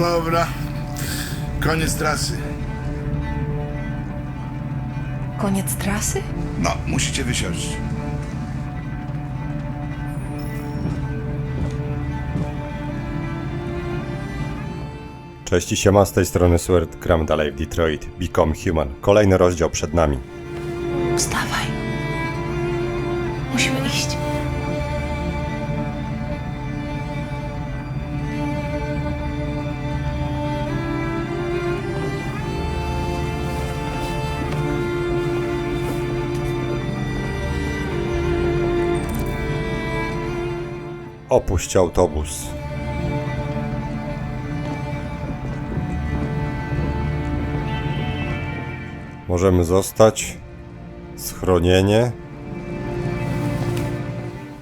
dobra. Koniec trasy. Koniec trasy? No, musicie wysiąść. Cześć i siema, z tej strony Stuart, gram dalej w Detroit, Become Human. Kolejny rozdział przed nami. Wstawaj. Musimy iść. Opuść autobus. Możemy zostać. Schronienie.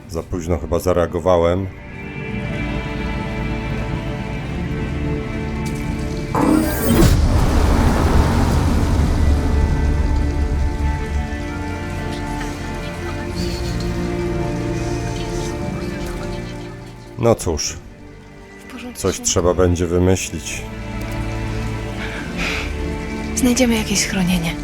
Za późno chyba zareagowałem. No cóż, coś trzeba będzie wymyślić. Znajdziemy jakieś schronienie.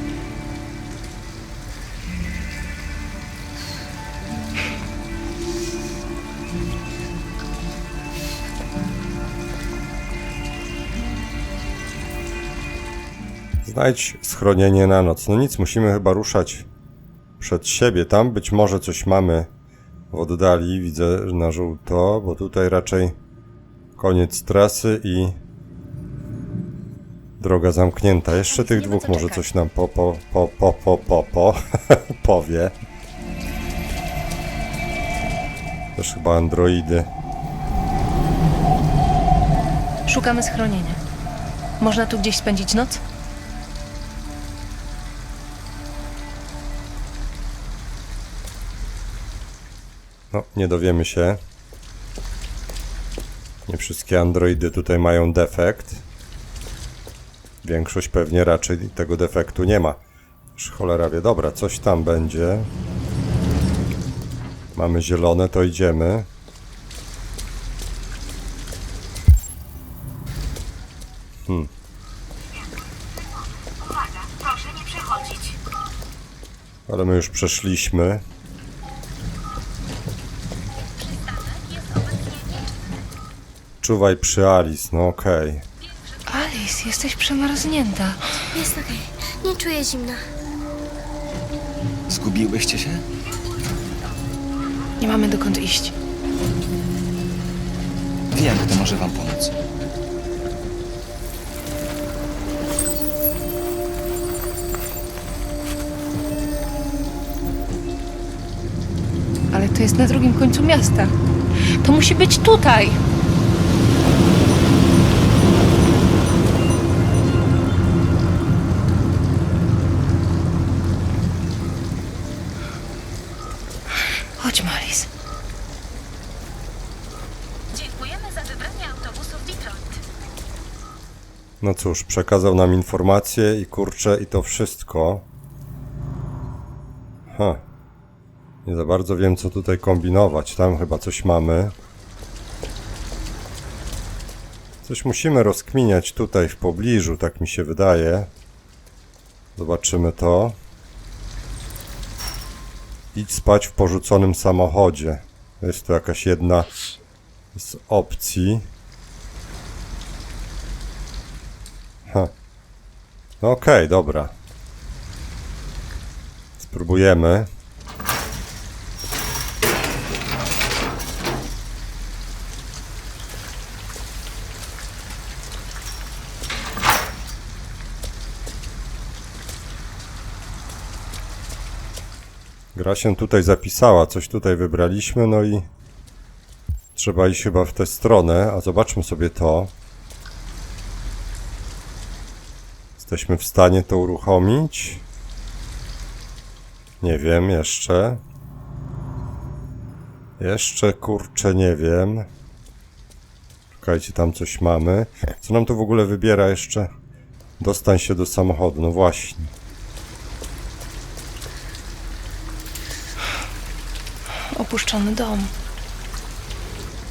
Znajdź schronienie na noc. No nic, musimy chyba ruszać przed siebie. Tam być może coś mamy w oddali. Widzę na żółto, bo tutaj raczej koniec trasy i droga zamknięta. Jeszcze tych dwóch może coś nam po, po, po, po, po, po, po powie. Też chyba androidy. Szukamy schronienia. Można tu gdzieś spędzić noc? No, nie dowiemy się. Nie wszystkie androidy tutaj mają defekt. Większość pewnie raczej tego defektu nie ma. Już cholera wie, dobra, coś tam będzie. Mamy zielone, to idziemy. Przechodzić. Ale my już przeszliśmy. Czuwaj przy Alice, no okej. Alice, jesteś przemarznięta. Jest okej. Nie czuję zimna. Zgubiłyście się? Nie mamy dokąd iść. Wiem, kto może wam pomóc. Ale to jest na drugim końcu miasta. To musi być tutaj. No cóż, przekazał nam informacje i kurczę, i to wszystko. Ha. Nie za bardzo wiem, co tutaj kombinować. Tam chyba coś mamy. Coś musimy rozkminiać tutaj w pobliżu, tak mi się wydaje. Zobaczymy to. Idź spać w porzuconym samochodzie. Jest to jakaś jedna z opcji. No okej, dobra. Spróbujemy. Gra się tutaj zapisała, coś tutaj wybraliśmy, no i trzeba iść chyba w tę stronę, a zobaczmy sobie to. Jesteśmy w stanie to uruchomić? Nie wiem, jeszcze. Jeszcze kurczę nie wiem. Czekajcie, tam coś mamy. Co nam to w ogóle wybiera jeszcze? Dostań się do samochodu, no właśnie. Opuszczony dom.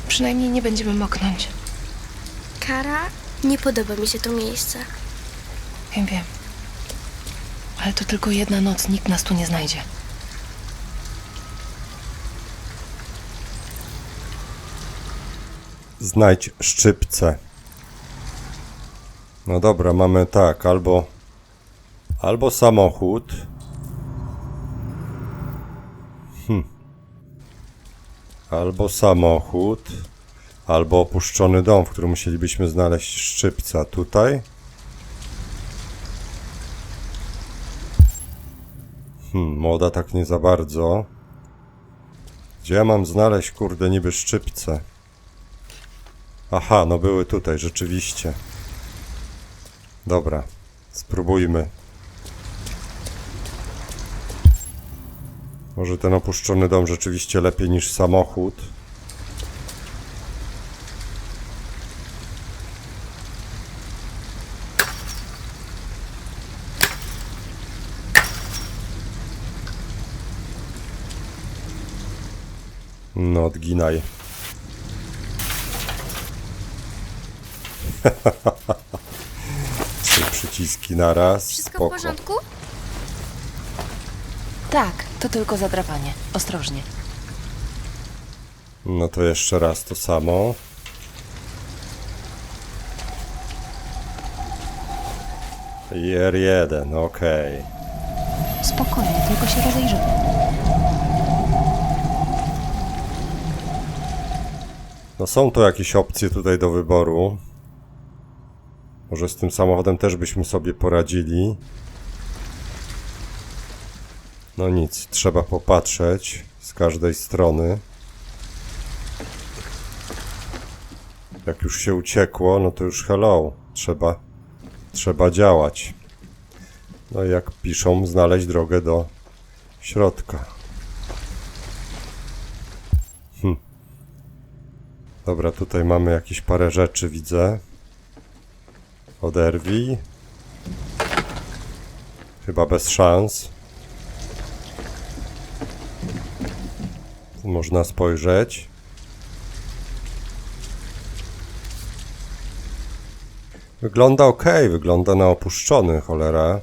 Przynajmniej nie będziemy moknąć. Kara, Nie podoba mi się to miejsce. Wiem, wiem. Ale to tylko jedna noc, nikt nas tu nie znajdzie. Znajdź szczypce. No dobra, mamy tak, albo albo samochód. Hm. Albo samochód, albo opuszczony dom, w którym musielibyśmy znaleźć szczypca. Tutaj? Hmm, moda tak nie za bardzo. Gdzie ja mam znaleźć, kurde, niby szczypce? Aha, no były tutaj, rzeczywiście. Dobra, spróbujmy. Może ten opuszczony dom rzeczywiście lepiej niż samochód. No, odginaj. Trzy przyciski na raz. Wszystko Spoko. w porządku? Tak, to tylko zadrapanie. Ostrożnie. No to jeszcze raz to samo. Jer jeden, okej. Spokojnie, tylko się rozejrzymy. No są to jakieś opcje tutaj do wyboru. Może z tym samochodem też byśmy sobie poradzili. No nic, trzeba popatrzeć z każdej strony. Jak już się uciekło, no to już hello. Trzeba, trzeba działać. No i jak piszą, znaleźć drogę do środka. Dobra, tutaj mamy jakieś parę rzeczy, widzę. Oderwij. Chyba bez szans. Tu można spojrzeć. Wygląda ok, wygląda na opuszczony, cholera.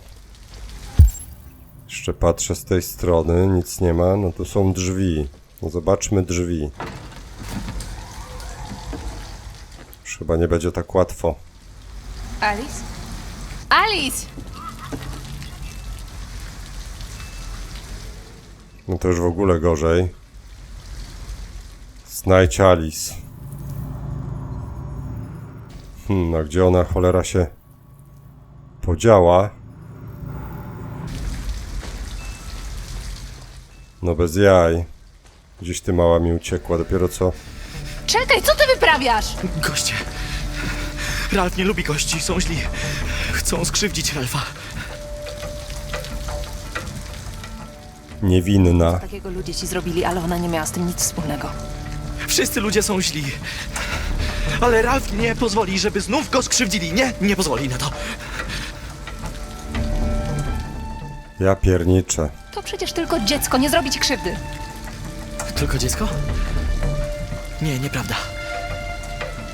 Jeszcze patrzę z tej strony, nic nie ma. No tu są drzwi. No zobaczmy drzwi. Już chyba nie będzie tak łatwo. Alice? Alice! No to już w ogóle gorzej. Znajdź Alice. Hmm, a gdzie ona cholera się podziała? No bez jaj. Gdzieś ty mała mi uciekła, dopiero co. Czekaj, co ty wyprawiasz? Goście. Ralf nie lubi gości, są źli. Chcą skrzywdzić Ralfa. Niewinna. Takiego ludzie ci zrobili, ale ona nie miała z tym nic wspólnego. Wszyscy ludzie są źli. Ale Ralf nie pozwoli, żeby znów go skrzywdzili. Nie, nie pozwoli na to. Ja pierniczę. To przecież tylko dziecko, nie zrobi ci krzywdy. Tylko dziecko? Nie, nieprawda.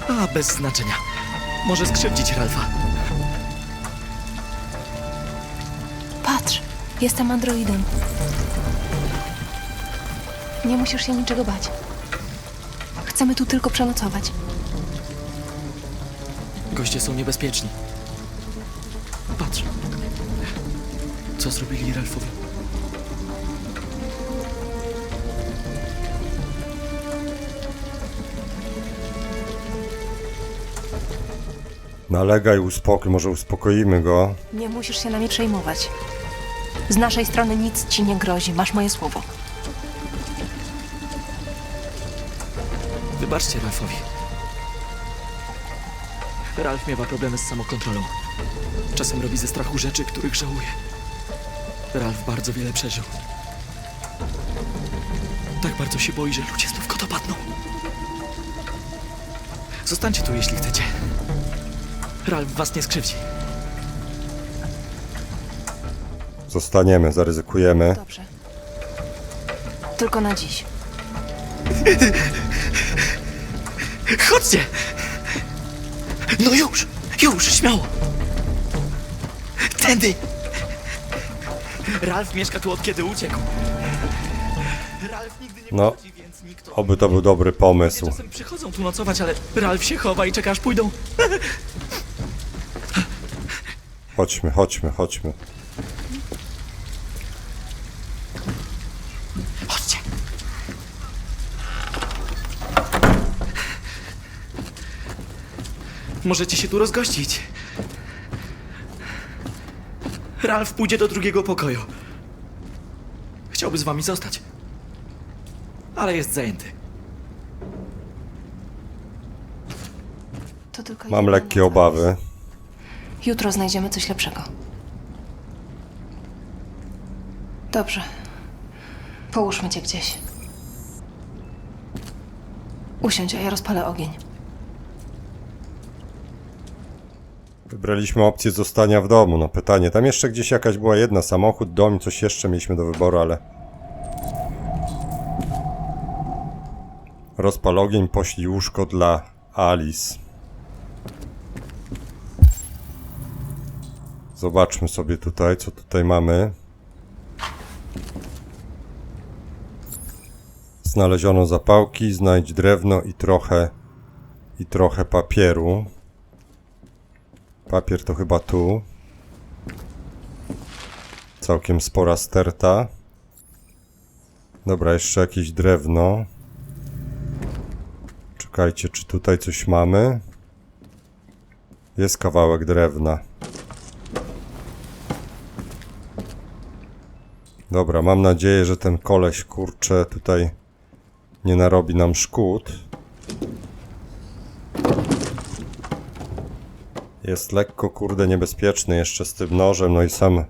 A, bez znaczenia. Może skrzywdzić Ralfa. Patrz, jestem androidem. Nie musisz się niczego bać. Chcemy tu tylko przenocować. Goście są niebezpieczni. Patrz. Co zrobili Ralfowi? Nalegaj, uspokój, może uspokoimy go. Nie musisz się nami przejmować. Z naszej strony nic ci nie grozi, masz moje słowo. Wybaczcie Ralfowi. Ralf miewa problemy z samokontrolą. Czasem robi ze strachu rzeczy, których żałuje. Ralf bardzo wiele przeżył. Tak bardzo się boi, że ludzie znów go dopadną. Zostańcie tu, jeśli chcecie. Ralf was nie skrzywdzi. Zostaniemy, zaryzykujemy. Dobrze. Tylko na dziś. Chodźcie! No już! Już, śmiało! Tędy! Ralf mieszka tu od kiedy uciekł. Ralf nigdy nie No. wchodzi, więc nikt... Oby to był dobry pomysł. Czasem przychodzą tu nocować, ale Ralf się chowa i czeka aż pójdą. Chodźmy, chodźmy, chodźmy. Chodźcie! Możecie się tu rozgościć. Ralf pójdzie do drugiego pokoju. Chciałby z wami zostać. Ale jest zajęty. To tylko Mam jedna lekkie noc, obawy. Jutro znajdziemy coś lepszego. Dobrze. Połóżmy cię gdzieś. Usiądź, a ja rozpalę ogień. Wybraliśmy opcję zostania w domu. No pytanie, tam jeszcze gdzieś jakaś była jedna, samochód, dom coś jeszcze mieliśmy do wyboru, ale... Rozpal ogień, poślij łóżko dla Alice. Zobaczmy sobie tutaj, co tutaj mamy. Znaleziono zapałki, znajdź drewno i trochę... i trochę papieru. Papier to chyba tu. Całkiem spora sterta. Dobra, jeszcze jakieś drewno. Czekajcie, czy tutaj coś mamy? Jest kawałek drewna. Dobra, mam nadzieję, że ten koleś, kurczę, tutaj nie narobi nam szkód. Jest lekko, kurde, niebezpieczny jeszcze z tym nożem, no i sam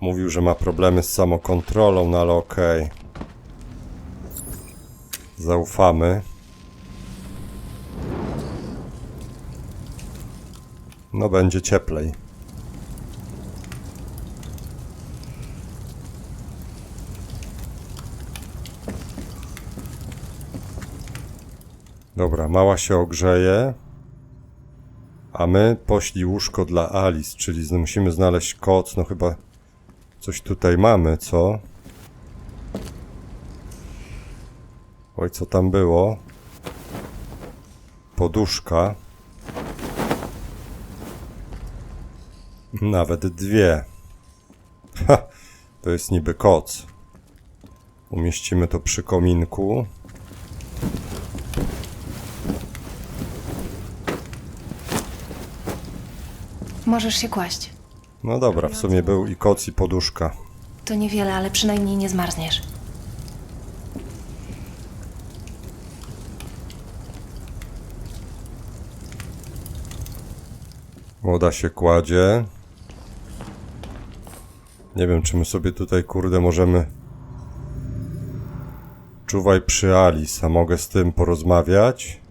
mówił, że ma problemy z samokontrolą, no ale okej. Zaufamy. No będzie cieplej. Dobra, mała się ogrzeje. A my poślij łóżko dla Alice, czyli musimy znaleźć koc, no chyba coś tutaj mamy, co? Oj, co tam było? Poduszka. Nawet dwie. Ha, to jest niby koc. Umieścimy to przy kominku. Możesz się kłaść. No dobra, w sumie był i koc i poduszka. To niewiele, ale przynajmniej nie zmarzniesz. Młoda się kładzie. Nie wiem, czy my sobie tutaj, kurde, możemy... Czuwaj przy Alice, a mogę z tym porozmawiać?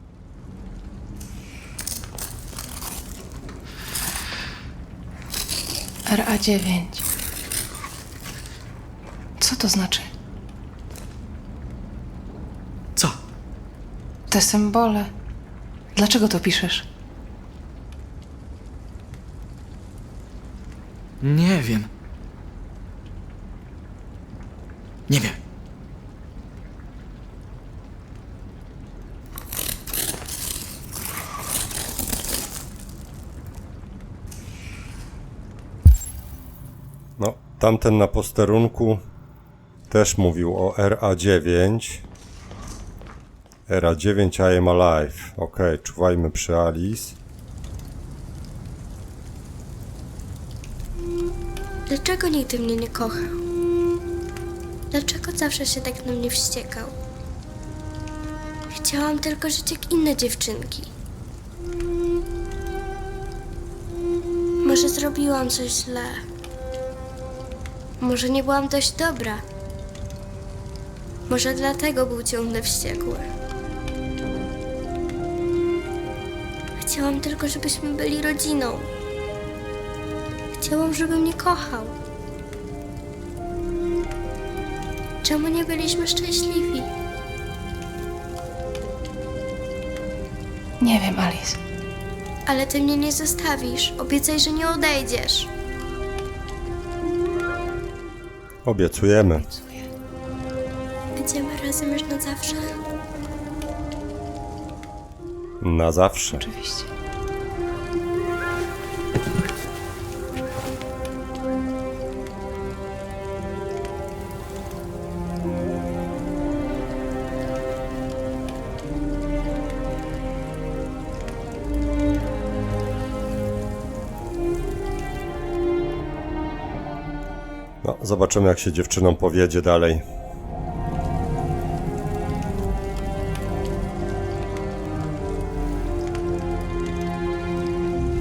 RA9. Co to znaczy? Co? Te symbole. Dlaczego to piszesz? Nie wiem. Tamten na posterunku też mówił o RA9. RA9 I am alive. Okej, czuwajmy przy Alice. Dlaczego nigdy mnie nie kochał? Dlaczego zawsze się tak na mnie wściekał? Chciałam tylko żyć jak inne dziewczynki. Może zrobiłam coś źle. Może nie byłam dość dobra. Może dlatego był ciągle wściekły. Chciałam tylko, żebyśmy byli rodziną. Chciałam, żeby mnie kochał. Czemu nie byliśmy szczęśliwi? Nie wiem, Alice. Ale ty mnie nie zostawisz. Obiecaj, że nie odejdziesz. Obiecujemy. Obiecuję. Będziemy razem już na zawsze. Na zawsze. Oczywiście. Zobaczymy jak się dziewczynom powiedzie dalej.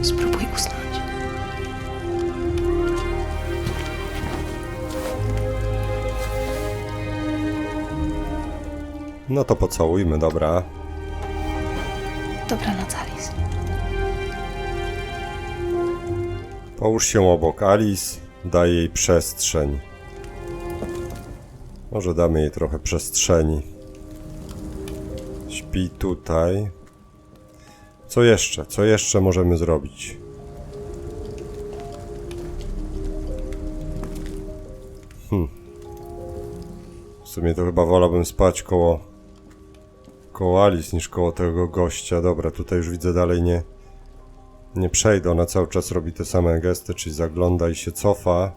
Spróbuj usnąć. No to pocałujmy, dobra. Dobranoc, Alice. Połóż się obok Alice, daj jej przestrzeń. Może damy jej trochę przestrzeni. Śpi tutaj. Co jeszcze? Co jeszcze możemy zrobić? Hmm. W sumie to chyba wolałbym spać koło koło Alice niż koło tego gościa. Dobra, tutaj już widzę dalej nie nie przejdę, ona cały czas robi te same gesty, czyli zagląda i się cofa.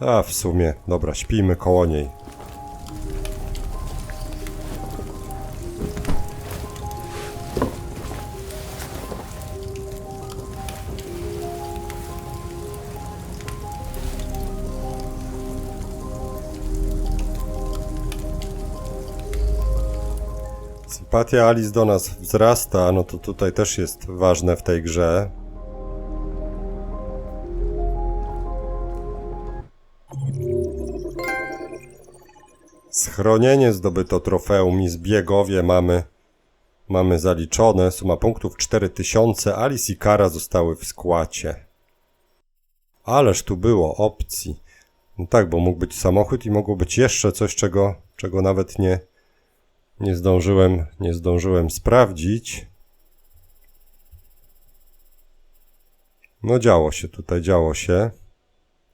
A, w sumie, dobra, śpimy koło niej. Sympatia Alice do nas wzrasta, no to tutaj też jest ważne w tej grze. Schronienie zdobyto trofeum i zbiegowie mamy mamy zaliczone. Suma punktów 4000. Alice i Kara zostały w składzie. Ależ tu było opcji. No tak, bo mógł być samochód i mogło być jeszcze coś, czego, czego nawet nie, nie zdążyłem, nie zdążyłem sprawdzić. No działo się tutaj, działo się.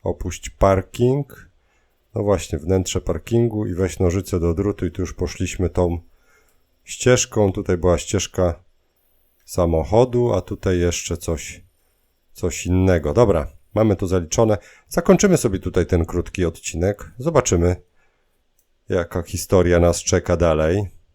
Opuść parking. No właśnie, wnętrze parkingu i weź nożyce do drutu i tu już poszliśmy tą ścieżką. Tutaj była ścieżka samochodu, a tutaj jeszcze coś, coś innego. Dobra, mamy to zaliczone. Zakończymy sobie tutaj ten krótki odcinek. Zobaczymy, jaka historia nas czeka dalej.